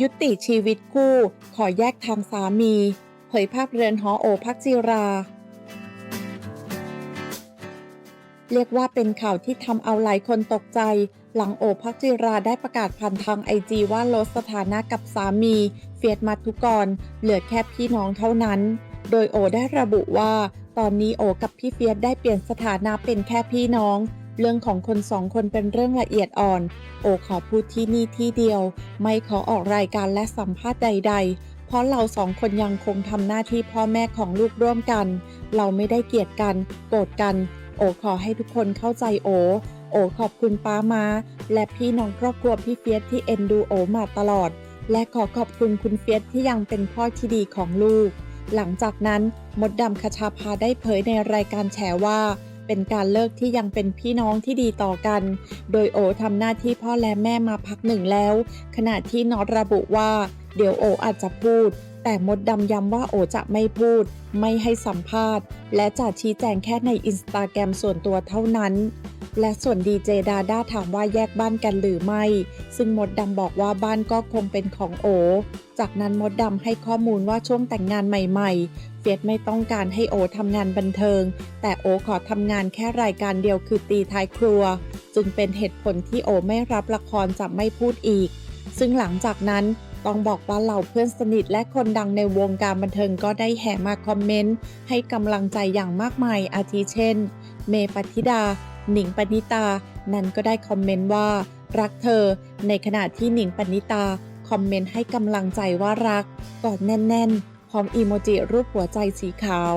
ยุติชีวิตคู่ขอแยกทางสามี เผยภาพเรือนหอโอพักจิรา เรียกว่าเป็นข่าวที่ทำเอาหลายคนตกใจ หลังโอพักจิราได้ประกาศผ่านทางไอจีว่าลดสถานะกับสามี เฟียสมัทุกรเหลือแค่พี่น้องเท่านั้น โดยโอได้ระบุว่า ตอนนี้โอกับพี่เฟียสได้เปลี่ยนสถานะเป็นแค่พี่น้อง เรื่องของคนสองคนเป็นเรื่องละเอียดอ่อน โอขอพูดที่นี่ที่เดียว ไม่ขอออกรายการและสัมภาษณ์ใด ๆ เพราะเราสองคนยังคงทำหน้าที่พ่อแม่ของลูกร่วมกัน เราไม่ได้เกลียดกัน โกรธกัน โอขอให้ทุกคนเข้าใจโอ โอขอบคุณป้ามา และพี่น้องครอบครัวพี่เฟียสที่เอ็นดูโอมาตลอด และขอขอบคุณคุณเฟียสที่ยังเป็นพ่อที่ดีของลูก หลังจากนั้นมดดำคชาพาได้เผยในรายการแฉว่า เป็นการเลิกที่ยังเป็นพี่น้องที่ดีต่อกัน โดยโอทำหน้าที่พ่อและแม่มาพักหนึ่งแล้ว ขณะที่น็อตระบุว่า เดี๋ยวโออาจจะพูด แต่มดดำย้ำว่าโอจะไม่พูด ไม่ให้สัมภาษณ์ และจะชี้แจงแค่ในอินสตาแกรมส่วนตัวเท่านั้น และส่วนดีเจดาด้าถามว่าแยกบ้านกันหรือไม่ ซึ่งมดดำบอกว่าบ้านก็คงเป็นของโอ จากนั้นมดดำให้ข้อมูลว่าช่วงแต่งงานใหม่ๆ เฟียสไม่ต้องการให้โอทำงานบันเทิง แต่โอขอทำงานแค่รายการเดียวคือตีท้ายครัว จึงเป็นเหตุผลที่โอไม่รับละครจะไม่พูดอีก ซึ่งหลังจากนั้น ต้องบอกว่าเหล่าเพื่อนสนิทและคนดังในวงการบันเทิงก็ได้แห่มาคอมเมนต์ ให้กำลังใจอย่างมากมายอาทิเช่น เมย์ปฏิดา หนิงปณิตา นั้นก็ได้คอมเมนต์ว่า รักเธอ ในขณะที่หนิงปณิตา คอมเมนต์ให้กำลังใจว่ารักกอดแน่น ๆ พร้อมอีโมจิรูปหัวใจสีขาว